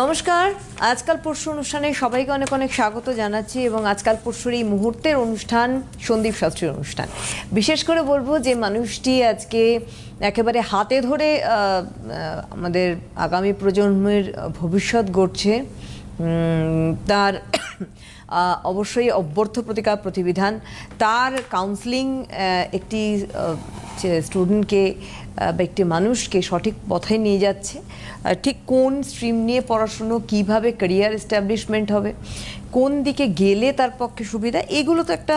নমস্কার। আজকাল পরশু অনুষ্ঠানে সবাইকে অনেক অনেক স্বাগত জানাচ্ছি এবং আজকাল পরশুর এই মুহূর্তের অনুষ্ঠান সন্দীপ শাস্ত্রীর অনুষ্ঠান। বিশেষ করে বলব যে মানুষটি আজকে একেবারে হাতে ধরে আমাদের আগামী প্রজন্মের ভবিষ্যৎ গড়ছে। তার অবশ্যই অভ্যর্থ প্রতিকার প্রতিবিধান। তার কাউন্সিলিং একটি স্টুডেন্টকে বা একটি মানুষকে সঠিক পথে নিয়ে যাচ্ছে। ঠিক কোন স্ট্রিম নিয়ে পড়াশুনো, কীভাবে ক্যারিয়ার এস্টাবলিশমেন্ট হবে, কোন দিকে গেলে তার পক্ষে সুবিধা, এগুলো তো একটা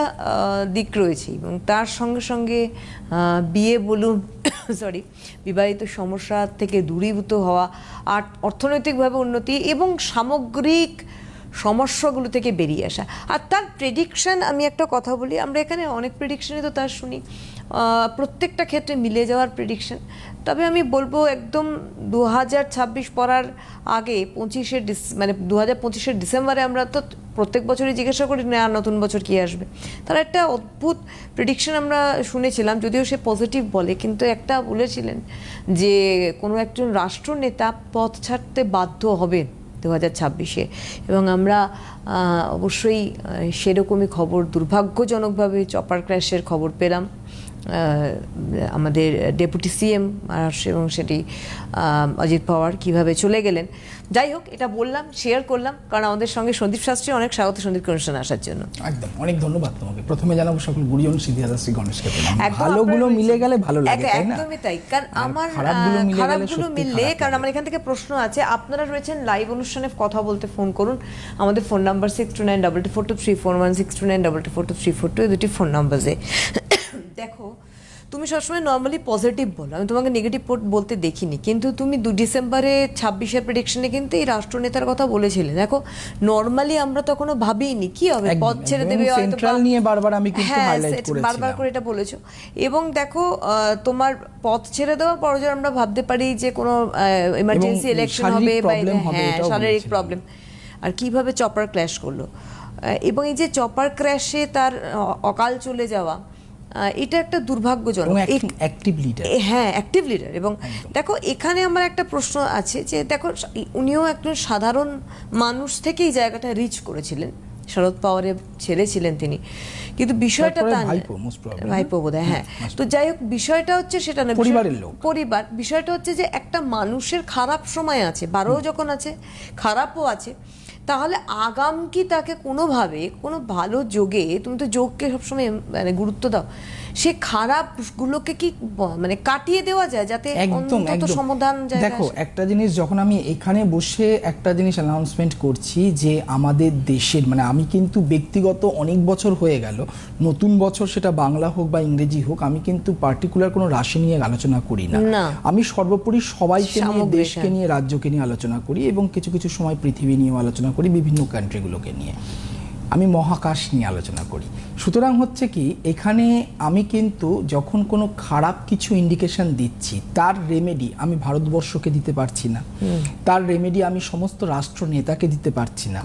দিক রয়েছে এবং তার সঙ্গে সঙ্গে বিয়ে বলুন সরি বিবাহিত সমস্যা থেকে দূরীভূত হওয়া আর অর্থনৈতিকভাবে উন্নতি এবং সামগ্রিক সমস্যাগুলো থেকে বেরিয়ে আসা। আর তার প্রেডিকশান আমি একটা কথা বলি, আমরা এখানে অনেক প্রেডিকশনই তো তার শুনি। প্রত্যেকটা ক্ষেত্রে মিলে যাওয়ার প্রেডিকশন তবে আমি বলব একদম দু হাজার ছাব্বিশ পড়ার আগে পঁচিশে ডিস মানে দু হাজার পঁচিশের ডিসেম্বরে আমরা তো প্রত্যেক বছরই জিজ্ঞাসা করি, না নতুন বছর কী আসবে? তার একটা অদ্ভুত প্রেডিকশন আমরা শুনেছিলাম, যদিও সে পজিটিভ বলে, কিন্তু একটা বলেছিলেন যে কোনো একজন রাষ্ট্রনেতা পথ ছাড়তে বাধ্য হবেন। দু হাজার ছাব্বিশে। এবং আমরা অবশ্যই সেরকমই খবর দুর্ভাগ্যজনকভাবে চপার ক্র্যাশের খবর পেলাম। আমাদের ডেপুটি সিএম এবং সেটি অজিত পাওয়ার কীভাবে চলে গেলেন। যাই হোক এটা বললাম শেয়ার করলাম কারণ আমাদের সঙ্গে সন্দীপ শাস্ত্রী অনেক স্বাগত সন্দীপ অনুষ্ঠানে আসার জন্য। একদম অনেক ধন্যবাদ তোমাকে। প্রথমে জানাব সকল গুরুজন সিদ্ধিদাতা শ্রী গণেশকে ভালোগুলো মিলে গেলে ভালো লাগে তাই না? একদমই তাই কারণ আমার খারাপগুলো মিললে কারণ আমার এখান থেকে প্রশ্ন আছে আপনারা রয়েছেন লাইভ অনুষ্ঠানে কথা বলতে ফোন করুন। আমাদের phone number six two nine double two four two three four one six two nine double two four two three four two এই দুটি ফোন নাম্বারে দেখো তুমি সবসময় নর্মালি পজিটিভ বলো। আমি তোমাকে নেগেটিভ বলতে দেখিনি কিন্তু তুমি দু ডিসেম্বরে ছাব্বিশের প্রেডিকশনে কিন্তু এই রাষ্ট্রনেতার কথা বলেছিলে। দেখো নর্মালি আমরা তখনও ভাবিনি কি হবে? পথ ছেড়ে দেবে নিয়ে বারবার আমি কিন্তু হ্যাঁ, বারবার করে এটা বলেছ। এবং দেখো তোমার পথ ছেড়ে দেওয়া পরজন আমরা ভাবতে পারি যে কোনো এমার্জেন্সি এবং ইলেকশন হবে বা হ্যাঁ শারীরিক প্রবলেম আর কীভাবে চপার ক্র্যাশ করল? এবং এই যে চপার ক্র্যাশে তার অকাল চলে যাওয়া এটা একটা দুর্ভাগ্যজনক। অ্যাক্টিভ লিডার হ্যাঁ অ্যাক্টিভ লিডার এবং দেখো এখানে আমার একটা প্রশ্ন আছে যে দেখো উনিও একজন সাধারণ মানুষ থেকেই জায়গাটা রিচ করেছিলেন। শরদ পাওয়ারে ছেলে ছিলেন তিনি। কিন্তু বিষয়টা তা ভাইপো, বোধ হ্যাঁ। তো যাই হোক বিষয়টা হচ্ছে সেটা না পরিবারের লোক। পরিবার বিষয়টা হচ্ছে যে একটা মানুষের খারাপ সময় আছে। বারো যখন আছে খারাপও আছে। তাহলে আগাম কি তাকে কোনোভাবে, কোনো ভালো যোগে, তুমি তো যোগকে সবসময় মানে গুরুত্ব দাও সে খারাপগুলোকে কি মানে কাটিয়ে দেওয়া যায় যাতে একদম সমাধান দেখো একটা জিনিস যখন আমি এখানে বসে একটা জিনিস অ্যানাউন্সমেন্ট করছি যে আমাদের দেশের মানে আমি কিন্তু ব্যক্তিগত অনেক বছর হয়ে গেল নতুন বছর সেটা বাংলা হোক বা ইংরেজি হোক আমি কিন্তু পার্টিকুলার কোনো রাশি নিয়ে আলোচনা করি না না। আমি সর্বোপরি সবাইকে নিয়ে দেশকে হ্যাঁ। নিয়ে রাজ্যকে নিয়ে আলোচনা করি এবং কিছু কিছু সময় পৃথিবী নিয়েও আলোচনা করি বিভিন্ন কান্ট্রিগুলোকে নিয়ে আমি মহাকাশ নিয়ে আলোচনা করি। সুতরাং হচ্ছে কি এখানে আমি কিন্তু যখন কোনো খারাপ কিছু ইন্ডিকেশন দিচ্ছি তার রেমেডি আমি ভারতবর্ষকে দিতে পারছি না। তার রেমেডি আমি সমস্ত রাষ্ট্র নেতাকে দিতে পারছি না।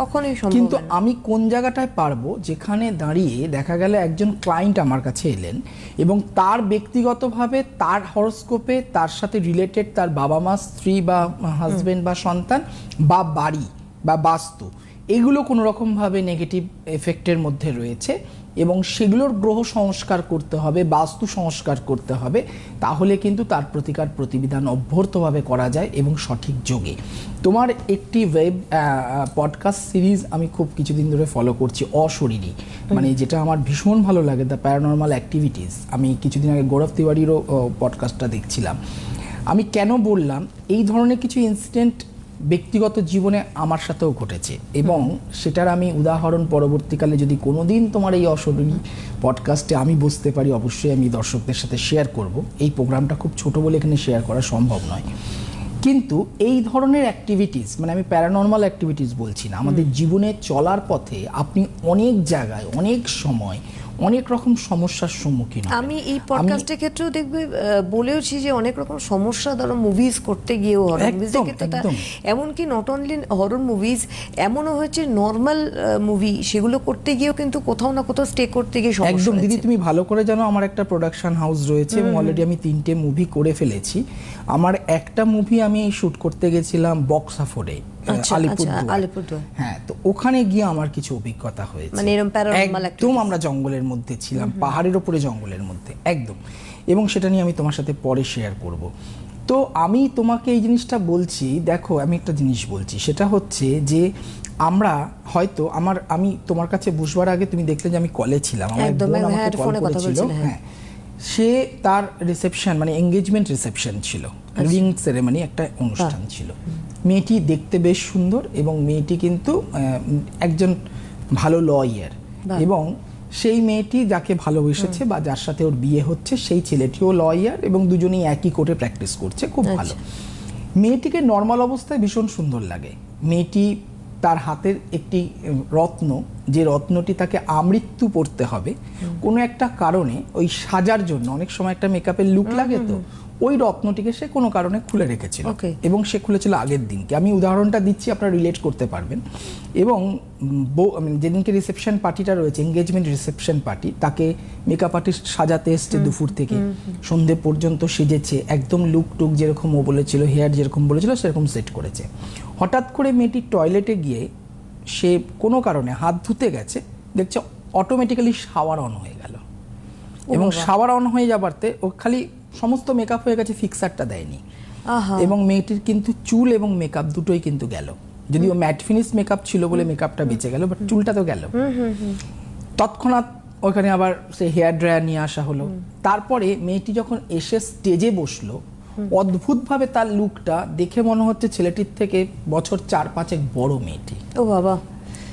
কিন্তু আমি কোন জায়গাটায় পারব যেখানে দাঁড়িয়ে দেখা গেল একজন ক্লায়েন্ট আমার কাছে এলেন এবং তার ব্যক্তিগতভাবে তার হরস্কোপে তার সাথে রিলেটেড তার বাবা মা স্ত্রী বা হাজবেন্ড বা সন্তান বা বাড়ি বা বাস্তু এগুলো কোনো রকমভাবে নেগেটিভ এফেক্টের মধ্যে রয়েছে এবং সেগুলোর গ্রহ সংস্কার করতে হবে বাস্তু সংস্কার করতে হবে তাহলে কিন্তু তার প্রতিকার প্রতিবিধান অভ্যর্তভাবে করা যায় এবং সঠিক যোগে। তোমার একটি ওয়েব পডকাস্ট সিরিজ আমি খুব কিছুদিন ধরে ফলো করছি অশরীরী। মানে যেটা আমার ভীষণ ভালো লাগে দ্য প্যারানর্মাল অ্যাক্টিভিটিস আমি কিছুদিন আগে গৌরব তিওয়ারিরও পডকাস্টটা দেখছিলাম। আমি কেন বললাম এই ধরনের কিছু ইনসিডেন্ট ব্যক্তিগত জীবনে আমার সাথেও ঘটেছে এবং সেটার আমি উদাহরণ পরবর্তীকালে যদি কোনোদিন তোমার এই অশরীরী পডকাস্টে আমি বুঝতে পারি অবশ্যই আমি দর্শকদের সাথে শেয়ার করব। এই প্রোগ্রামটা খুব ছোট বলে এখানে শেয়ার করা সম্ভব নয়। কিন্তু এই ধরনের অ্যাক্টিভিটিস মানে আমি প্যারানর্মাল অ্যাক্টিভিটিস বলছি না আমাদের জীবনে চলার পথে আপনি অনেক জায়গায় অনেক সময় অনেক রকম সমস্যার সম্মুখীন আমি এই পডকাস্টের ক্ষেত্রেও দেখবে বলেওছি যে অনেক রকম সমস্যা ধরো মুভিজ করতে গিয়েও হরর মুভিজের ক্ষেত্রে এমনকি নট অনলি হরর মুভিজ এমনও হয়েছে নর্মাল মুভি সেগুলো করতে গিয়েও কিন্তু কোথাও না কোথাও স্টে করতে গিয়ে সমস্যা একদম দিদি তুমি ভালো করে জানো আমার একটা প্রোডাকশন হাউস রয়েছে এবং অলরেডি আমি তিনটে মুভি করে ফেলেছি। আমার একটা মুভি আমি শুট করতে গেছিলাম বক্স আফোরে আচ্ছা, আলিপুরদুয়ার আচ্ছা, আলিপুরদুয়ার। হ্যাঁ তো ওখানে গিয়ে আমার কিছু অভিজ্ঞতা হয়েছে। মানে এরম paranormal একদম আমরা জঙ্গলের মধ্যে ছিলাম পাহাড়ের ওপরে জঙ্গলের মধ্যে একদম। এবং সেটা নিয়ে আমি তোমার সাথে পরে শেয়ার করব। তো আমি তোমাকে এই জিনিসটা বলছি দেখো আমি একটা জিনিস বলছি সেটা হচ্ছে যে আমরা হয়তো আমার আমি তোমার কাছে বসবার আগে তুমি দেখলে যে আমি কলে ছিলাম আমার বোন হ্যাঁ, আমাকে কল করেছিল হ্যাঁ। হ্যাঁ। সে তার রিসেপশন মানে এঙ্গেজমেন্ট রিসেপশন ছিল আচ্ছা। রিং সেরেমনি একটা অনুষ্ঠান ছিল। মেয়েটি দেখতে বেশ সুন্দর এবং মেয়েটি কিন্তু একজন ভালো লয়ার। এবং সেই মেয়েটি যাকে ভালোবেসেছে বা যার সাথে ওর বিয়ে হচ্ছে সেই ছেলেটিও লয়ার এবং দুজনেই একই কোর্টে প্র্যাকটিস করছে খুব আচ্ছা। ভালো মেয়েটিকে নর্মাল অবস্থায় ভীষণ সুন্দর লাগে। মেয়েটি তার হাতের একটি রত্ন যে রত্নটি তাকে আমৃত্যু পড়তে হবে কোনো একটা কারণে ওই সাজার জন্য অনেক সময় একটা মেকআপের লুক লাগে তো ওই রত্নটিকে সে কোনো কারণে খুলে রেখেছিল. এবং সে খুলেছিল আগের দিনকে। আমি উদাহরণটা দিচ্ছি আপনারা রিলেট করতে পারবেন। এবং যেদিনকে রিসেপশন পার্টিটা রয়েছে এঙ্গেজমেন্ট রিসেপশন পার্টি তাকে মেকআপ আর্টিস্ট সাজাতে এসছে দুপুর থেকে। সন্ধে পর্যন্ত সেজেছে একদম লুক টুক যেরকম ও বলেছিল হেয়ার যেরকম বলেছিল সেরকম সেট করেছে। হঠাৎ করে মেয়েটি টয়লেটে গিয়ে সে কোনো কারণে হাত ধুতে গেছে দেখছে অটোমেটিক্যালি শাওয়ার অন হয়ে গেল। এবং শাওয়ার অন হয়ে যাবারতে ও খালি সমস্ত মেকআপ হয়ে গেছে ফিক্সারটা দেয়নি। এবং মেয়েটির কিন্তু চুল এবং মেকআপ দুটোই কিন্তু গেল। যদিও ম্যাট ফিনিশ মেকআপ ছিল বলে মেকআপটা বেঁচে গেল বাট চুলটা তো গেল। তৎক্ষণাৎ ওখানে আবার সেই হেয়ার ড্রায়ার নিয়ে আসা হলো। তারপরে মেয়েটি যখন এসে স্টেজে বসল অদ্ভুতভাবে তার লুকটা দেখে মনে হচ্ছে ছেলেটির থেকে বছর চার পাঁচেক বড় মেয়েটি। ও বাবা।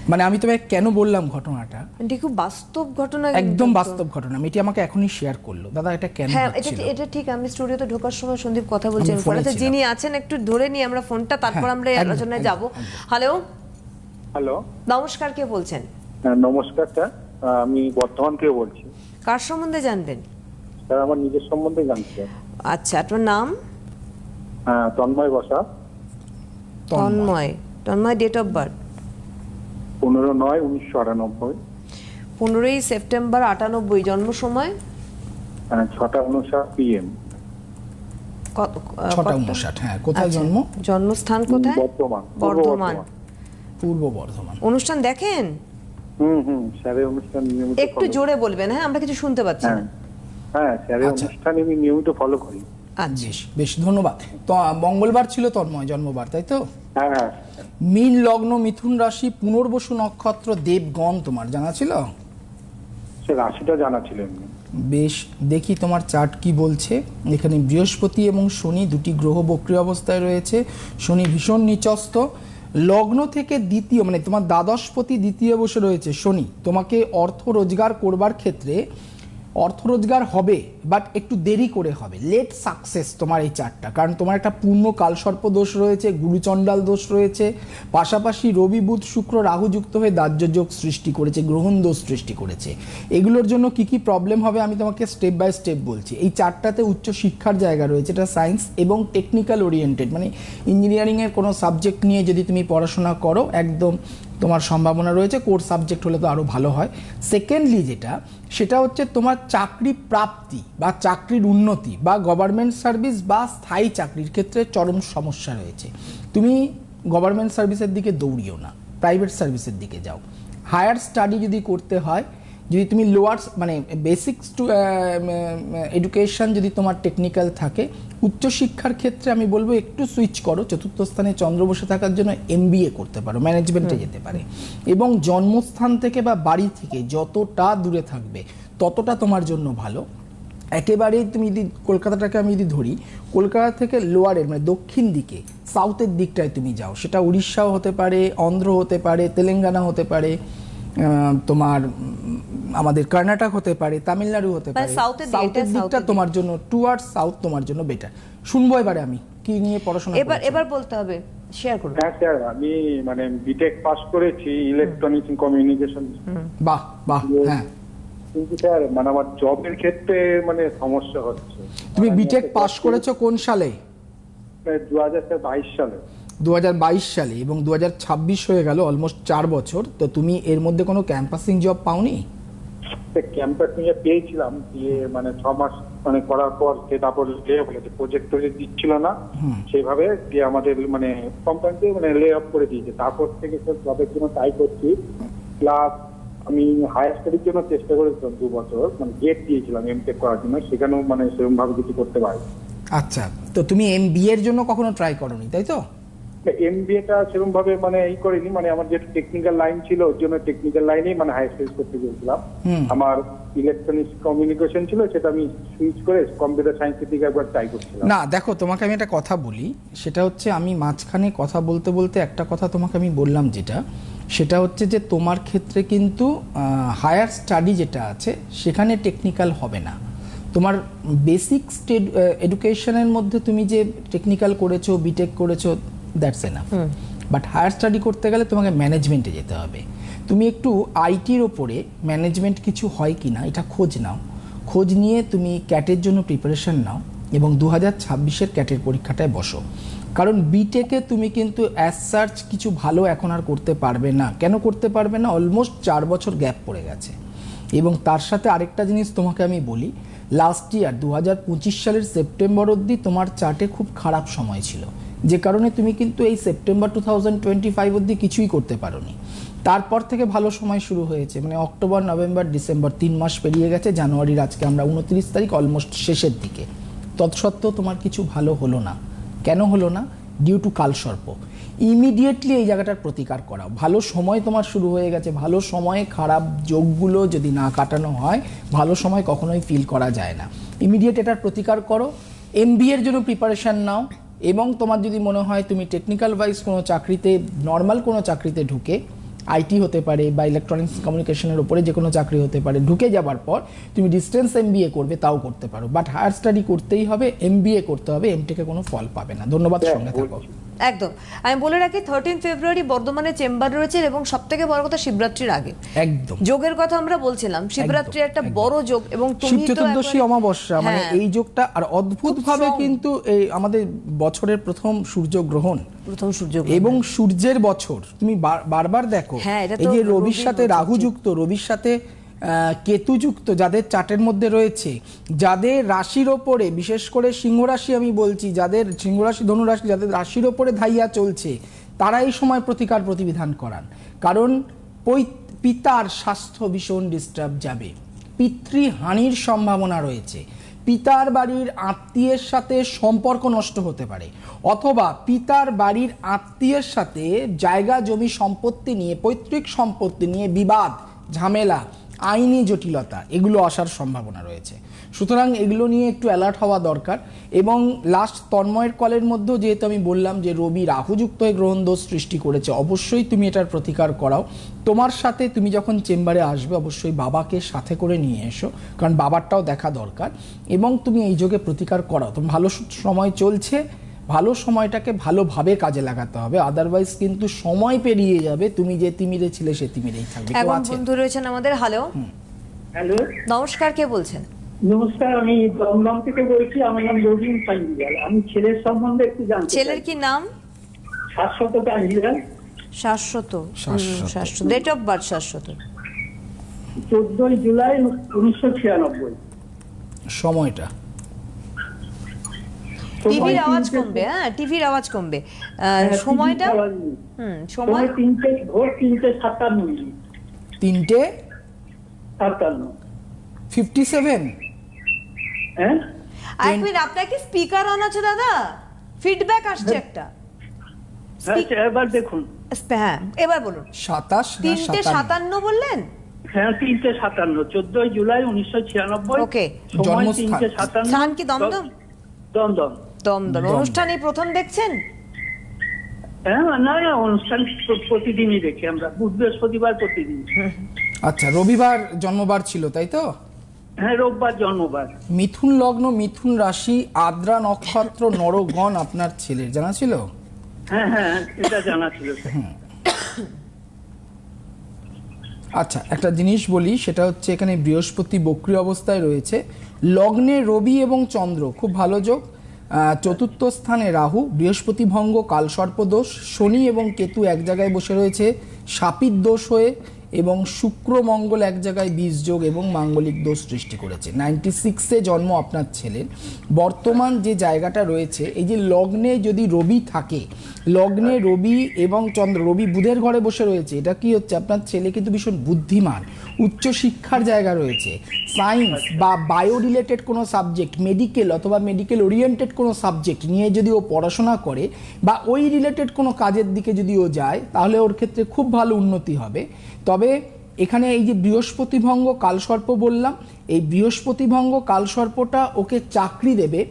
মানে আমি তোমায় কেন বললাম ঘটনাটা? এটি খুব বাস্তব ঘটনা একদম বাস্তব ঘটনা। মেয়েটি আমাকে এখনই শেয়ার করল। দাদা এটা কেন হ্যাঁ এটা এটা ঠিক। আমি স্টুডিওতে ঢোকার সময় সন্দীপ কথা বলছেন ফোনে যিনি আছেন একটু ধরে নিই আমরা ফোনটা তারপর হ্যাঁ, আমরা এই আলোচনায় যাব। হ্যালো হ্যালো নমস্কার কে বলছেন? হ্যাঁ, নমস্কার স্যার। আহ, আমি বর্তমান থেকে বলছি? কার সম্বন্ধে জানবেন? স্যার আমার নিজের সম্বন্ধে জানতে আচ্ছা আপনার নাম? হ্যাঁ তন্ময় বসা। Tanmoy. Tanmoy. Date of birth পনেরো নয় উনিশশো আটানব্বই। পনেরোই সেপ্টেম্বর আটানব্বই জন্ম সময় হ্যাঁ, ছটা উনষাট পিএম ছটা উনষাট হ্যাঁ কোথায় আচ্ছা, জন্ম? জন্মস্থান কোথায়? বর্ধমান পূর্ব বর্ধমান। পূর্ব বর্ধমান। অনুষ্ঠান দেখেন? হুম হুম স্যারের অনুষ্ঠান নিয়মিত একটু জোরে বলবেন হ্যাঁ আমরা কিছু শুনতে পাচ্ছি হ্যাঁ না। হ্যাঁ স্যারের আচ্ছা। অনুষ্ঠান আমি নিয়মিত ফলো করি। আচ্ছা। বেশ বেশ ধন্যবাদ। তো মঙ্গলবার ছিল তন্ময় জন্মবার তাই তো? হ্যাঁ হ্যাঁ মীন লগ্ন মিথুন রাশি পুনর্বসু নক্ষত্র দেবগণ তোমার জানা ছিল? সে রাশিটা জানা ছিল বেশ দেখি তোমার চার্ট কি বলছে। এখানে বৃহস্পতি এবং শনি দুটি গ্রহ বক্রী অবস্থায় রয়েছে। শনি ভীষণ নিচস্ত লগ্ন থেকে দ্বিতীয় মানে তোমার দ্বাদশপতি দ্বিতীয় বসে রয়েছে শনি। তোমাকে অর্থ রোজগার করবার ক্ষেত্রে অর্থ রোজগার হবে বাট একটু দেরি করে হবে। লেট সাকসেস তোমার এই চারটা। কারণ তোমার একটা পূর্ণ কালসর্প দোষ রয়েছে, গুরুচণ্ডাল দোষ রয়েছে, পাশাপাশি রবি, বুধ, শুক্র, রাহু যুক্ত হয়ে দাহ্য যোগ সৃষ্টি করেছে, গ্রহণ দোষ সৃষ্টি করেছে। এগুলোর জন্য কি কি প্রবলেম হবে আমি তোমাকে স্টেপ বাই স্টেপ বলছি। এই চারটাতে উচ্চ শিক্ষার জায়গা রয়েছে, এটা সায়েন্স এবং টেকনিক্যাল ওরিয়েন্টেড মানে ইঞ্জিনিয়ারিংয়ের কোনো সাবজেক্ট নিয়ে যদি তুমি পড়াশোনা করো, একদম তোমার সম্ভাবনা রয়েছে, কোর সাবজেক্ট হলে তো আরও ভালো হয়। সেকেন্ডলি যেটা, সেটা হচ্ছে তোমার চাকরি প্রাপ্তি বা চাকরির উন্নতি বা গভর্নমেন্ট সার্ভিস বা স্থায়ী চাকরির ক্ষেত্রে চরম সমস্যা রয়েছে। তুমি গভর্নমেন্ট সার্ভিসের দিকে দৌড়িও না প্রাইভেট সার্ভিসের দিকে যাও। হায়ার স্টাডি যদি করতে হয়, যদি তুমি লোয়ার মানে বেসিক এডুকেশন যদি তোমার টেকনিক্যাল থাকে উচ্চশিক্ষার ক্ষেত্রে আমি বলব একটু সুইচ করো। চতুর্থ স্থানে চন্দ্র বসে থাকার জন্য এমবিএ করতে পারো ম্যানেজমেন্টে যেতে পারে। এবং জন্মস্থান থেকে বা বাড়ি থেকে যতটা দূরে থাকবে ততটা তোমার জন্য ভালো। একেবারেই তুমি যদি কলকাতাটাকে আমি যদি ধরি কলকাতা থেকে লোয়ারের মানে দক্ষিণ দিকে সাউথের দিকটায় তুমি যাও। সেটা উড়িষ্যাও হতে পারে অন্ধ্র হতে পারে তেলেঙ্গানা হতে পারে। তোমার আমাদের কর্ণাটক হতে পারে তামিলনাড়ু হতে মানে পারে সাউথের দিকটা তোমার জন্য টুয়ার্ড সাউথ তোমার জন্য বেটার শুনব এবারে আমি কি নিয়ে পড়াশোনা এবার এবার বলতে হবে শেয়ার করুন। হ্যাঁ স্যার আমি মানে বিটেক পাস করেছি ইলেকট্রনিক্স কমিউনিকেশন বাহ বাহ হ্যাঁ। কিন্তু স্যার মানে আমার জবের ক্ষেত্রে মানে সমস্যা হচ্ছে। তুমি বিটেক পাস করেছ কোন সালে? দু হাজার বাইশ সালে। দু হাজার বাইশ সালে এবং দু হাজার ছাব্বিশ হয়ে গেল অলমোস্ট চার বছর। তো তুমি এর মধ্যে কোনো ক্যাম্পাসিং জব পাওনি? ক্যাম্পাস নিয়ে পেয়েছিলাম দিয়ে মানে ছ মাস মানে করার পর সে তারপর লে অফ বলেছে প্রজেক্ট টজেক্ট দিচ্ছিল না সেইভাবে দিয়ে আমাদের মানে কোম্পানিতে মানে লে অফ করে দিয়েছে। তারপর থেকে স্যার জবের জন্য ট্রাই করছি। প্লাস আমি হায়ার স্টাডির জন্য চেষ্টা করেছিলাম দু বছর মানে গেট দিয়েছিলাম এমটেক করার জন্য। সেখানেও মানে সেরকম ভাবে কিছু করতে পারি আচ্ছা তো তুমি এম এর জন্য কখনো ট্রাই করোনি তাই তো? এমবিএটা সেরকম ভাবে মানে এই করিনি মানে আমার যে টেকনিক্যাল লাইন ছিল ওর জন্য টেকনিক্যাল লাইনেই মানে হায়ার স্টাডিজ করতে গিয়েছিলাম। আমার ইলেকট্রনিক্স কমিউনিকেশন ছিল সেটা আমি সুইচ করে কম্পিউটার সায়েন্সের দিকে একবার ট্রাই করছিলাম। না দেখো তোমাকে আমি একটা কথা বলি সেটা হচ্ছে আমি মাঝখানে কথা বলতে বলতে একটা কথা তোমাকে আমি বললাম যেটা সেটা হচ্ছে যে তোমার ক্ষেত্রে কিন্তু হায়ার স্টাডি যেটা আছে সেখানে টেকনিক্যাল হবে না। তোমার বেসিক স্টেড এডুকেশনের মধ্যে তুমি যে টেকনিক্যাল করেছ বিটেক করেছ that's enough but higher study করতে গেলে তোমাকে ম্যানেজমেন্টে যেতে হবে। তুমি একটু আইটির ওপরে ম্যানেজমেন্ট কিছু হয় কি না এটা খোঁজ নাও। খোঁজ নিয়ে তুমি ক্যাটের জন্য প্রিপারেশন নাও এবং দু হাজার ছাব্বিশের ক্যাটের পরীক্ষাটায় বসো। কারণ বিটেকে তুমি কিন্তু অ্যাজ সার্চ কিছু ভালো এখন আর করতে পারবে না। কেন করতে পারবে না? অলমোস্ট চার বছর গ্যাপ পড়ে গেছে। এবং তার সাথে আরেকটা জিনিস তোমাকে আমি বলি লাস্ট ইয়ার দু হাজার পঁচিশ সালের সেপ্টেম্বর অবধি তোমার চার্টে খুব খারাপ সময় ছিল। যে কারণে তুমি কিন্তু এই September two thousand twenty five অবধি কিছুই করতে পারোনি। তারপর থেকে ভালো সময় শুরু হয়েছে। মানে অক্টোবর নভেম্বর ডিসেম্বর তিন মাস পেরিয়ে গেছে জানুয়ারির আজকে আমরা উনত্রিশ তারিখ অলমোস্ট শেষের দিকে। তৎসত্ত্বেও তোমার কিছু ভালো হলো না। কেন হলো না? Due to কালসর্প। ইমিডিয়েটলি এই জায়গাটার প্রতিকার করা ভালো সময় তোমার শুরু হয়ে গেছে। ভালো সময়ে খারাপ যোগগুলো যদি না কাটানো হয়, ভালো সময় কখনোই ফিল করা যায় না। ইমিডিয়েট এটার প্রতিকার করো। এম এর জন্য প্রিপারেশান নাও। এবং তোমার যদি মনে হয় তুমি টেকনিক্যাল ওয়াইজ কোনো চাকরিতে নর্মাল কোনো চাকরিতে ঢুকে আইটি হতে পারে বা ইলেকট্রনিক্স কমিউনিকেশনের ওপরে যে কোনো চাকরি হতে পারে ঢুকে যাবার পর তুমি ডিস্টেন্স এম করবে তাও করতে পারো। বাট হায়ার স্টাডি করতেই হবে এম করতে হবে এম টেকে কোনো ফল পাবে না। ধন্যবাদ হ্যাঁ, সঙ্গে থাকো। একদম। আমি বলে রাখি থার্টিন ফেব্রুয়ারি বর্ধমানে চেম্বার রয়েছে এবং সব থেকে বড় কথা শিবরাত্রির আগে। একদম। যোগের কথা আমরা বলছিলাম শিবরাত্রি একটা বড় যোগ এবং তুমি চতুর্দশী অমাবস্যা মানে হ্যাঁ, এই যোগটা আর অদ্ভুত ভাবে কিন্তু এই আমাদের বছরের প্রথম সূর্যগ্রহণ প্রথম সূর্য এবং সূর্যের বছর। তুমি বার- বারবার দেখো হ্যাঁ, এই যে রবির সাথে রাহু যুক্ত রবির সাথে আহ, কেতু যুক্ত যাদের চার্টের মধ্যে রয়েছে যাদের রাশির ওপরে বিশেষ করে সিংহরাশি আমি বলছি যাদের সিংহরাশি ধনুরাশি যাদের রাশির ওপরে ধাইয়া চলছে তারা এই সময় প্রতিকার প্রতিবিধান করান। কারণ পিতার স্বাস্থ্য ভীষণ ডিস্টার্ব যাবে। পিতৃহানির সম্ভাবনা রয়েছে। পিতার বাড়ির আত্মীয়ের সাথে সম্পর্ক নষ্ট হতে পারে। অথবা পিতার বাড়ির আত্মীয়ের সাথে জায়গা জমি সম্পত্তি নিয়ে পৈতৃক সম্পত্তি নিয়ে বিবাদ ঝামেলা আইনি জটিলতা, এগুলো আসার সম্ভাবনা রয়েছে। সুতরাং এগুলো নিয়ে একটু অ্যালার্ট হওয়া দরকার এবং লাস্ট তন্ময়ের কলের মধ্যেও যেহেতু আমি বললাম যে রবি রাহুযুক্ত হয়ে গ্রহণ দোষ সৃষ্টি করেছে, অবশ্যই তুমি এটার প্রতিকার করাও। তোমার সাথে তুমি যখন চেম্বারে আসবে, অবশ্যই বাবাকে সাথে করে নিয়ে এসো, কারণ বাবারটাও দেখা দরকার এবং তুমি এই যোগে প্রতিকার করাও। তুমি ভালো সময় চলছে। ভালো সময়টাকে ভালোভাবে কাজে লাগাতে হবে। আদারওয়াইজ কিন্তু সময় পেরিয়ে যাবে তুমি যে তিমিরে ছিলে সে তিমিরেই থাকবে। কেউ এখন বন্ধু রয়েছেন আমাদের হ্যালো হ্যালো? নমস্কার কে বলছেন? নমস্কার আমি দমদম থেকে বলছি আমার নাম রবিন পাঞ্জিলাল আমি ছেলের সম্বন্ধে একটু জানতে ছেলের কি নাম? Shashwat Shashwat Shashwat. Shashwat. Date of birth Shashwat. চোদ্দই জুলাই উনিশশো ছিয়ানব্বই। সময়টা। টিভির আওয়াজ কমবে হ্যাঁ টিভির আওয়াজ কমবে। সময়টা? হুম সময় তিনটে ভোর তিনটে সাতান্ন মিনিট। তিনটে? সাতান্ন ফিফটি সেভেন? হ্যাঁ? এক মিনিট আপনার কি স্পিকার অন আছে দাদা? ফিডব্যাক আসছে একটা। আচ্ছা, এবার দেখুন। হ্যাঁ এবার বলুন। সাতাশ তিনটে সাতান্ন। বললেন? হ্যাঁ তিনটে সাতান্ন। চোদ্দই জুলাই উনিশশো ছিয়ানব্বই। Okay. সময়। তিনটে সাতান্ন। কি? দমদম? দমদম। দমদম দমদম। অনুষ্ঠানে প্রথম দেখছেন? হ্যাঁ না না অনুষ্ঠান প্রতিদিনই দেখি আমরা। বুধ বৃহস্পতিবার প্রতিদিন। আচ্ছা রবিবার জন্মবার ছিল তাই তো? হ্যাঁ রোববার জন্মবার। মিথুন লগ্ন মিথুন রাশি আদ্রা নক্ষত্র নরগণ আপনার ছেলের জানা ছিল? হ্যাঁ হ্যাঁ এটা জানা ছিল। আচ্ছা একটা জিনিস বলি সেটা হচ্ছে এখানে বৃহস্পতি বক্রি অবস্থায় রয়েছে। লগ্নে রবি এবং চন্দ্র খুব ভালো যোগ। চতুর্থ স্থানে রাহু, বৃহস্পতি ভঙ্গ কালসর্প দোষ শনি এবং কেতু এক জায়গায় বসে রয়েছে, সাপির দোষ হয়ে এবং শুক্র মঙ্গল এক জায়গায় বীজ যোগ এবং মাঙ্গলিক দোষ সৃষ্টি করেছে। নাইনটি সিক্সে জন্ম আপনার ছেলের বর্তমান যে জায়গাটা রয়েছে, এই যে লগ্নে যদি রবি থাকে, লগ্নে রবি এবং চন্দ্র, রবি বুধের ঘরে বসে রয়েছে, এটা কি হচ্ছে? আপনার ছেলে কিন্তু ভীষণ বুদ্ধিমান। উচ্চ শিক্ষার জায়গা রয়েছে। সায়েন্স বা বায়ো রিলেটেড কোনো সাবজেক্ট মেডিকেল অথবা মেডিকেল ওরিয়েন্টেড কোনো সাবজেক্ট নিয়ে যদি ও পড়াশোনা করে বা ওই রিলেটেড কোনো কাজের দিকে যদি ও যায়, তাহলে ওর ক্ষেত্রে খুব ভালো উন্নতি হবে। তবে এখানে এই যে বৃহস্পতিভঙ্গ কালসর্প বললাম, এই বৃহস্পতিভঙ্গ কালসর্পটা ওকে চাকরি দেবে।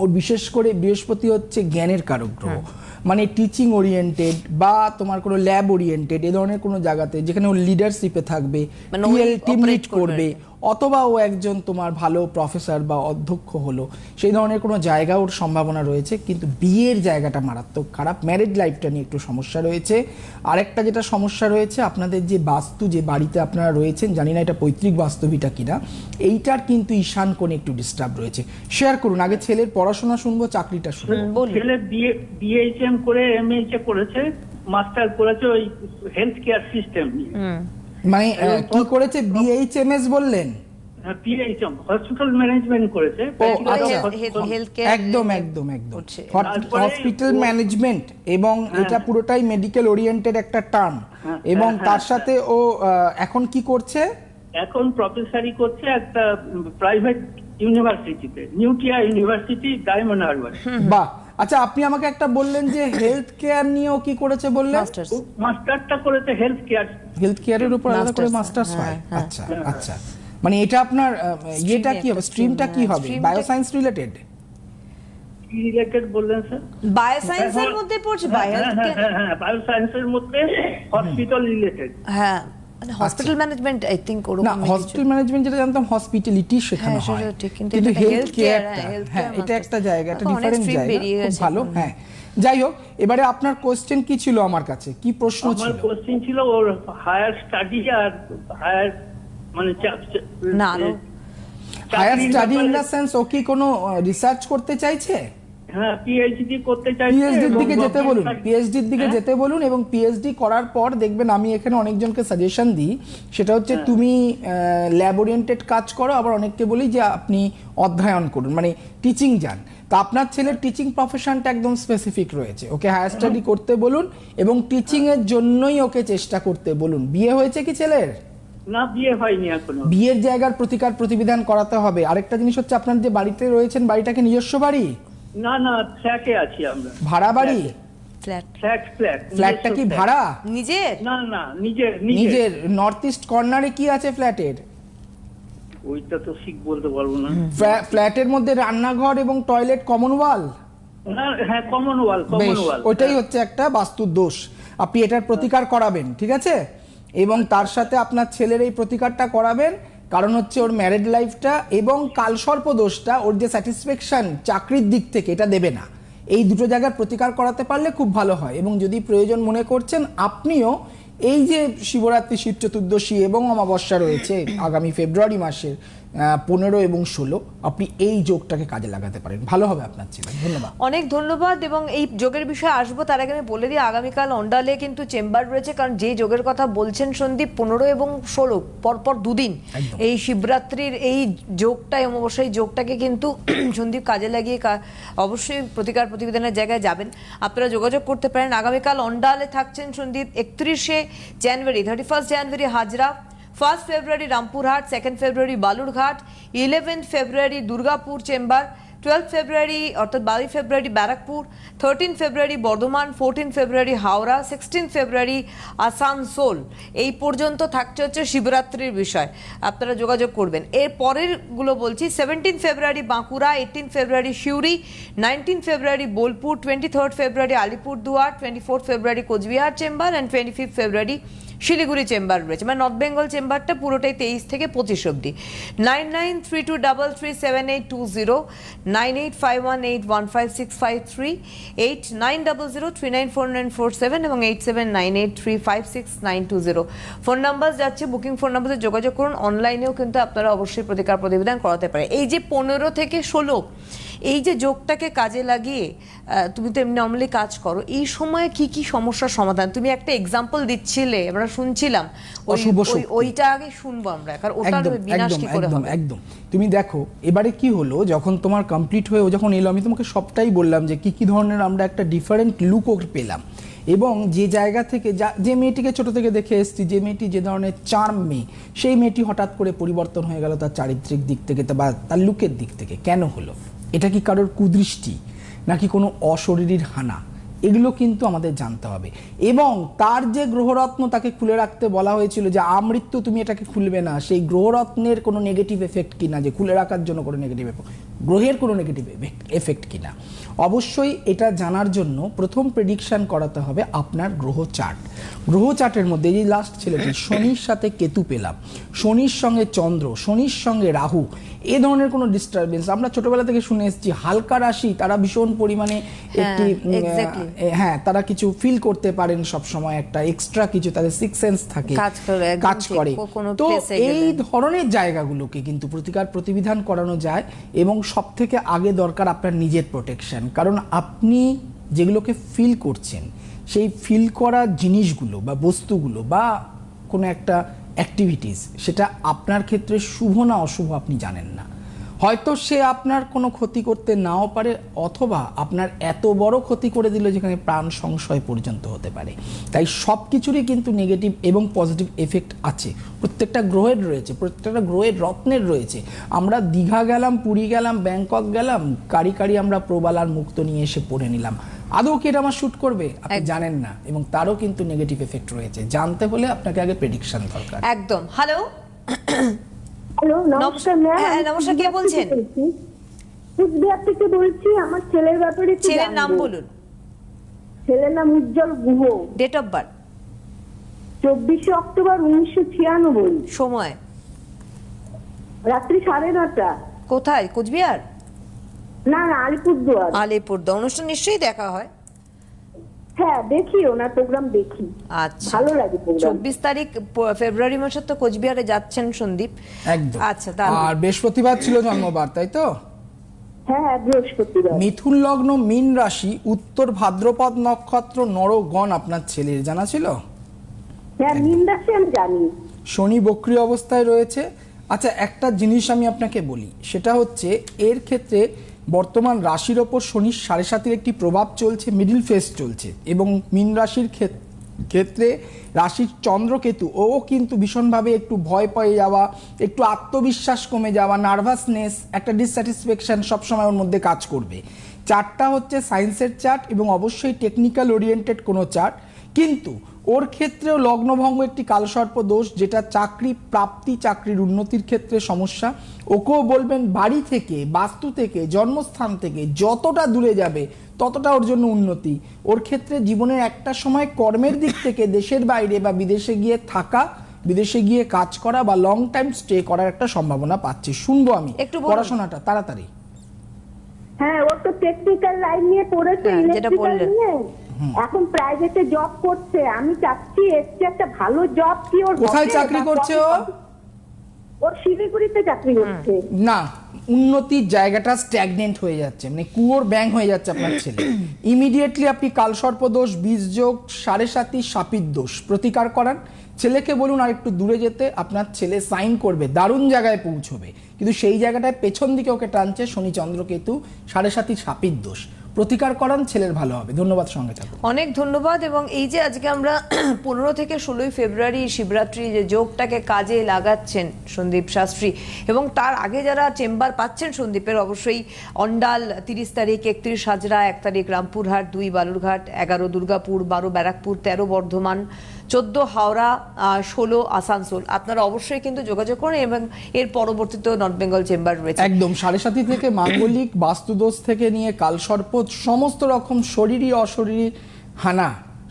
ওর বিশেষ করে বৃহস্পতি হচ্ছে জ্ঞানের কারক গ্রহ। মানে টিচিং ওরিয়েন্টেড বা তোমার কোনো ল্যাব ওরিয়েন্টেড এ ধরনের কোনো জায়গাতে যেখানে ও লিডারশিপে থাকবে মানে টিম operate লিড করবে। অথবা ও একজন তোমার ভালো প্রফেসর বা অধ্যক্ষ হলো সেই ধরনের কোনো জায়গা ওর সম্ভাবনা রয়েছে কিন্তু বিয়ের জায়গাটা মারাত্মক খারাপ ম্যারেড লাইফটা নিয়ে একটু সমস্যা রয়েছে। আরেকটা যেটা সমস্যা রয়েছে আপনাদের যে বাস্তু যে বাড়িতে আপনারা রয়েছেন জানি না এটা পৈতৃক বাস্তবিটা কিনা এইটার কিন্তু ঈশান কোণে একটু ডিস্টার্ব রয়েছে। শেয়ার করুন আগে ছেলের পড়াশোনা শুনব চাকরিটা শুনব। বলুন। ছেলে বিএ বিএইচএম করে এমএইচএ করেছে মাস্টার করেছে ওই হেলথ কেয়ার সিস্টেম নিয়ে। মানে কি করেছে? বিএইচএমএস বললেন? পিএইচএম হসপিটাল ম্যানেজমেন্ট করেছে। of আচ্ছা। একদম একদম একদম। হসপিটাল ম্যানেজমেন্ট এবং এটা পুরোটাই মেডিকেল ওরিয়েন্টেড একটা টার্ম হ্যাঁ, এবং হ্যাঁ, তার হ্যাঁ, সাথে ও আহ, এখন কি করছে? এখন প্রফেসরি করছে একটা প্রাইভেট ইউনিভার্সিটিতে নিউটিয়া ইউনিভার্সিটি ডায়মন্ড হারবার বাহ আচ্ছা আপনি আমাকে একটা বললেন যে হেলথ কেয়ার নিয়েও কি করেছে বললেন? মাস্টার্স মাস্টারটা করেছে হেলথ কেয়ার হেলথ কেয়ারের উপর আলাদা করে মাস্টার্স হ্যাঁ, হয়? হ্যাঁ। আচ্ছা আচ্ছা। মানে এটা আপনার ইয়েটা কি হবে? স্ট্রিমটা কি হ্যাঁ, হবে? বায়োসায়েন্স রিলেটেড কি রিলেটেড বললেন স্যার বায়োসায়েন্সের মধ্যে পড়ছে হ্যাঁ বায়ো হ্যাঁ হ্যাঁ হ্যাঁ বায়োসায়েন্সের মধ্যে হসপিটাল রিলেটেড হ্যাঁ। মানে হসপিটাল ম্যানেজমেন্ট আই থিঙ্ক ওরকম না হসপিটাল ম্যানেজমেন্ট যেটা জানতাম হসপিটালিটি শেখানো হ্যাঁ, হয়। কিন্তু হেলথ কেয়ারটা হ্যাঁ, হ্যাঁ এটা একটা জায়গা একটা ডিফারেন্ট জায়গা খুব ভালো হ্যাঁ। যাই হোক এবারে আপনার কোশ্চেন কি ছিল আমার কাছে? কি প্রশ্ন আমার ছিল? কোশ্চেন ছিল ওর হায়ার স্টাডি আর হায়ার মানে না, higher study in the sense ও কি কোনো রিসার্চ করতে চাইছে? হ্যাঁ পিএইচডি করতে চাইছে পিএইচডির দিকে যেতে বলুন পিএইচডির দিকে হ্যাঁ? যেতে বলুন এবং পিএইচডি করার পর দেখবেন আমি এখানে অনেকজনকে সাজেশন দিই। সেটা হচ্ছে হ্যাঁ। তুমি ল্যাব ওরিয়েন্টেড কাজ করো আবার অনেককে বলি যে আপনি অধ্যয়ন করুন মানে টিচিং যান। তা আপনার ছেলের টিচিং প্রফেশনটা একদম স্পেসিফিক রয়েছে। ওকে হায়ার স্টাডি করতে বলুন এবং টিচিং এর জন্যই ওকে চেষ্টা করতে বলুন। বিয়ে হয়েছে কি ছেলের? না বিয়ে হয়নি এখনও। বিয়ের জায়গার প্রতিকার প্রতিবিধান করাতে হবে। আরেকটা জিনিস হচ্ছে আপনার যে বাড়িতে রয়েছেন বাড়িটাকে নিজস্ব বাড়ি? না না ফ্ল্যাটে আছি আমরা। ভাড়া বাড়ি? ফ্ল্যাট ফ্ল্যাট ফ্ল্যাট ফ্ল্যাটটা কি ভাড়া? নিজের? না না নিজের নিজের। নর্থ ইস্ট কর্নারে কি আছে ফ্ল্যাটের ওইটা তো ঠিক বলতে পারব না। ফ্ল্যাটের মধ্যে রান্নাঘর এবং টয়লেট কমন ওয়াল না হ্যাঁ কমন ওয়াল কমন ওয়াল ওইটাই হচ্ছে একটা বাস্তুর দোষ। আপনি এটার প্রতিকার করাবেন ঠিক আছে? এবং তার সাথে আপনার ছেলের এই প্রতিকারটা করাবেন কারণ হচ্ছে ওর ম্যারেড লাইফটা এবং কালসর্প দোষটা ওর যে স্যাটিসফ্যাকশান চাকরির দিক থেকে এটা দেবে না। এই দুটো জায়গার প্রতিকার করাতে পারলে খুব ভালো হয় এবং যদি প্রয়োজন মনে করছেন, আপনিও এই যে শিবরাত্রি শিব চতুর্দশী এবং অমাবস্যা রয়েছে আগামী ফেব্রুয়ারি মাসের পনেরো এবং ষোলো আপনি এই যোগটাকে কাজে লাগাতে পারেন। ভালো হবে আপনার ছেলে ধন্যবাদ। অনেক ধন্যবাদ এবং এই যোগের বিষয়ে আসব তার আগে আমি বলে দিই আগামীকাল অন্ডালে কিন্তু চেম্বার রয়েছে কারণ যে যোগের কথা বলছেন সন্দীপ পনেরো এবং ষোলো পরপর দুদিন। এই শিবরাত্রির এই যোগটা অবশ্যই যোগটাকে কিন্তু সন্দীপ কাজে লাগিয়ে অবশ্যই প্রতিকার প্রতিবেদনের জায়গায় যাবেন। আপনারা যোগাযোগ করতে পারেন। আগামীকাল অন্ডালে থাকছেন সন্দীপ একত্রিশে January thirty first January Hazra. First February Rampurhat, second February Balurghat, eleventh February Durgapur chamber, twelve February, অর্থাৎ বারোই February Barrackpore, thirteen February Bardhaman, fourteen February Howrah, sixteen February Asansol. এই পর্যন্ত থাকছে হচ্ছে শিবরাত্রির বিষয়। আপনারা যোগাযোগ করবেন। এর পরেরগুলো বলছি, seventeen February Bankura, eighteen February Suri, nineteen February Bolpur, twenty third February Alipurduar, twenty fourth February Cooch Behar chamber, and twenty fifth February Siliguri chamber রয়েছে। মানে নর্থ বেঙ্গল চেম্বারটা পুরোটাই তেইশ থেকে পঁচিশ অব্দি nine nine three two double three seven eight two zero nine eight five one eight one five six five three eight nine double zero three nine four nine four seven এবং eight seven nine eight three five six nine two zero phone number যাচ্ছে booking phone নাম্বারে যোগাযোগ করুন। অনলাইনেও কিন্তু আপনারা অবশ্যই প্রতিকার প্রতিবেদন করাতে পারে এই যে পনেরো থেকে ষোলো এই যে যোগটাকে কাজে লাগিয়ে তুমি তো এমনি নর্মালি কাজ করো এই সময়ে কি কি সমস্যার সমাধান? তুমি একটা এক্সাম্পল দিচ্ছিলে আমরা শুনছিলাম। ওইটা আগে শুনব আমরা কারণ একদম বিনাশ কি করে একদম একদম। তুমি দেখো এবারে কি হলো যখন তোমার কমপ্লিট হয়ে ও যখন এলো আমি তোমাকে সবটাই বললাম যে কি কি ধরনের আমরা একটা ডিফারেন্ট লুকও পেলাম। এবং যে জায়গা থেকে যা যে মেয়েটিকে ছোট থেকে দেখে এসেছি যে মেয়েটি যে ধরনের চার্ম মেয়ে সেই মেয়েটি হঠাৎ করে পরিবর্তন হয়ে গেল তার চারিত্রিক দিক থেকে তা- বা তার লুকের দিক থেকে। কেন হলো? এটা কি কারোর কুদৃষ্টি নাকি কোনো অশরীরীর হানা? এগুলো কিন্তু আমাদের জানতে হবে। এবং তার যে গ্রহরত্ন তাকে খুলে রাখতে বলা হয়েছিল যে আমৃত্যু তুমি এটাকে খুলবে না। সেই গ্রহরত্নের কোনো নেগেটিভ এফেক্ট কিনা, যে খুলে রাখার জন্য কোনো নেগেটিভ এফেক্ট গ্রহের কোনো নেগেটিভ এফেক্ট কিনা? অবশ্যই এটা জানার জন্য প্রথম প্রেডিকশান করাতে হবে আপনার গ্রহ চার্ট গ্রহ চার্টের মধ্যে এই লাস্ট ছেলেটি শনির সাথে কেতু পেলাম। শনির সঙ্গে চন্দ্র শনির সঙ্গে রাহু এ ধরনের কোনো ডিস্টারবেন্স আমরা ছোটবেলা থেকে শুনে এসেছি হালকা রাশি তারা ভীষণ পরিমাণে একটি উম, exactly. এ, হ্যাঁ তারা কিছু ফিল করতে পারেন সব সময় একটা এক্সট্রা কিছু তাদের সিক্স সেন্স থাকে কাজ করে, তো এই ধরনের জায়গাগুলোকে কিন্তু প্রতিকার প্রতিবিধান করানো যায় এবং সব থেকে আগে দরকার আপনার নিজের প্রোটেকশন কারণ আপনি যেগুলোকে ফিল করছেন সেই ফিল করা জিনিসগুলো বা বস্তুগুলো বা কোনো একটা অ্যাক্টিভিটিস সেটা আপনার ক্ষেত্রে শুভ না অশুভ আপনি জানেন না। হয়তো সে আপনার কোনো ক্ষতি করতে নাও পারে অথবা আপনার এত বড় ক্ষতি করে দিল যেখানে প্রাণ সংশয় পর্যন্ত হতে পারে। তাই সব কিছুরই কিন্তু নেগেটিভ এবং পজিটিভ এফেক্ট আছে। প্রত্যেকটা গ্রহের রয়েছে, প্রত্যেকটা গ্রহের রত্নের রয়েছে। আমরা দীঘা গেলাম, পুরী গেলাম, ব্যাংকক গেলাম, কারি কারি আমরা প্রবালার মুক্ত নিয়ে এসে পড়ে নিলাম। আদৌ কি এটা আমার শ্যুট করবে? আপনি জানেন না। এবং তারও কিন্তু নেগেটিভ এফেক্ট রয়েছে। জানতে হলে আপনাকে আগে প্রেডিকশন দরকার। একদম। হ্যালো হ্যালো নমস্কার ম্যাম হ্যাঁ, নমস্কার, কে বলছেন? কুচবিহার থেকে বলছি আমার ছেলের ব্যাপারে ছেলের নাম বলুন। ছেলের নাম Ujjwal Guha. Date of birth চব্বিশে অক্টোবর উনিশশো ছিয়ানব্বই। সময়? রাত্রি সাড়ে নটা কোথায়? কোচবিহার? না না আলিপুরদুয়ার। আলিপুরদা অনুষ্ঠান নিশ্চয়ই দেখা হয়? হ্যাঁ দেখি ওনার প্রোগ্রাম দেখি। আচ্ছা। ভালো লাগে প্রোগ্রাম চব্বিশ তারিখ ফেব্রুয়ারি মাসে তো কোচবিহারে যাচ্ছেন সন্দীপ। একদম। আচ্ছা আর বৃহস্পতিবার ছিল জন্মবার তাই তো? হ্যাঁ হ্যাঁ বৃহস্পতিবার। মিথুন লগ্ন মীন রাশি উত্তর ভাদ্রপদ নক্ষত্র নরগণ আপনার ছেলের জানা ছিল? হ্যাঁ আমি জানি। শনি বক্রি অবস্থায় রয়েছে। আচ্ছা একটা জিনিস আমি আপনাকে বলি। সেটা হচ্ছে এর ক্ষেত্রে বর্তমান রাশির ওপর শনির সাড়ে সাতের একটি প্রভাব চলছে, মিডিল ফেস চলছে এবং মীন রাশির ক্ষেত- ক্ষেত্রে রাশির চন্দ্রকেতু, ও কিন্তু ভীষণভাবে একটু ভয় পেয়ে যাওয়া, একটু আত্মবিশ্বাস কমে যাওয়া, নার্ভাসনেস, একটা ডিসস্যাটিসফ্যাকশন সবসময় ওর মধ্যে কাজ করবে। চার্টটা হচ্ছে সায়েন্সের চার্ট এবং অবশ্যই টেকনিক্যাল ওরিয়েন্টেড কোনো চার্ট কিন্তু ওর ক্ষেত্রেও লগ্নভঙ্গ একটি কালসর্প দোষ যেটা চাকরি প্রাপ্তি চাকরির উন্নতির ক্ষেত্রে সমস্যা। ওকেও বলবেন বাড়ি থেকে বাস্তু থেকে জন্মস্থান থেকে যতটা দূরে যাবে ততটা ওর জন্য উন্নতি। ওর ক্ষেত্রে জীবনের একটা সময় কর্মের দিক থেকে দেশের বাইরে বা বিদেশে গিয়ে থাকা বিদেশে গিয়ে কাজ করা বা লং টাইম স্টে করার একটা সম্ভাবনা পাচ্ছি। শুনব আমি। একটু পড়াশোনাটা তাড়াতাড়ি। হ্যাঁ ও তো টেকনিক্যাল লাইন নিয়ে পড়েছে হ্যাঁ, যেটা ইলেকট্রিক্যাল বললেন। এখন প্রাইভেটে জব করছে আমি চাচ্ছি এসছে একটা ভালো জব কি ওর কোথায় চাকরি করছে ও? ওর শিলিগুড়িতে চাকরি করছে। না উন্নতির জায়গাটা স্ট্যাগনেন্ট হয়ে যাচ্ছে মানে কুয়োর ব্যাং হয়ে যাচ্ছে আপনার ছেলে। ইমিডিয়েটলি আপনি কালসর্প দোষ বীজ যোগ সাড়ে সাতি সাপির দোষ প্রতিকার করান। ছেলেকে বলুন আর একটু দূরে যেতে আপনার ছেলে সাইন করবে দারুণ জায়গায় পৌঁছবে। কিন্তু সেই জায়গাটায় পেছন দিকে ওকে টানছে শনি চন্দ্র কেতু সাড়ে সাতি সাপির দোষ। প্রতিকার করান, ছেলের ভালো হবে। ধন্যবাদ সঙ্গে থাকুন। অনেক ধন্যবাদ, এবং এই যে আজকে আমরা পনেরো থেকে ষোলোই ফেব্রুয়ারি শিবরাত্রি যে যোগটাকে কাজে লাগাচ্ছেন সন্দীপ শাস্ত্রী, এবং তার আগে যারা চেম্বার পাচ্ছেন সন্দীপের, অবশ্যই অন্ডাল তিরিশ তারিখ, একত্রিশ হাজরা, এক তারিখ রামপুরহাট, দুই বালুরঘাট, এগারো দুর্গাপুর, বারো ব্যারাকপুর, তেরো বর্ধমান চোদ্দ হাওড়া ষোলো আসানসোল। আপনারা অবশ্যই কিন্তু যোগাযোগ করেন এবং এর পরবর্তীতেও নর্থ বেঙ্গল চেম্বার রয়েছে। একদম সাড়ে সাতি থেকে মাঙ্গলিক বাস্তুদোষ থেকে নিয়ে কালসর্প সমস্ত রকম শরীরী অশরীরী হানা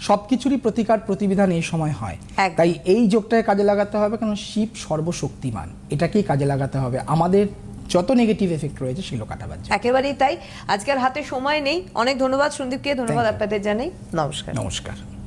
সবকিছুরই প্রতিকার প্রতিবিধান এই সময় হয়। তাই এই যোগটাকে কাজে লাগাতে হবে কারণ শিব সর্বশক্তিমান। এটাকেই কাজে লাগাতে হবে। আমাদের যত নেগেটিভ এফেক্ট রয়েছে সেগুলো কাটাবার জন্য একেবারেই তাই। আজকের হাতে সময় নেই। অনেক ধন্যবাদ সন্দীপকে। ধন্যবাদ আপনাদের জানাই। নমস্কার। নমস্কার।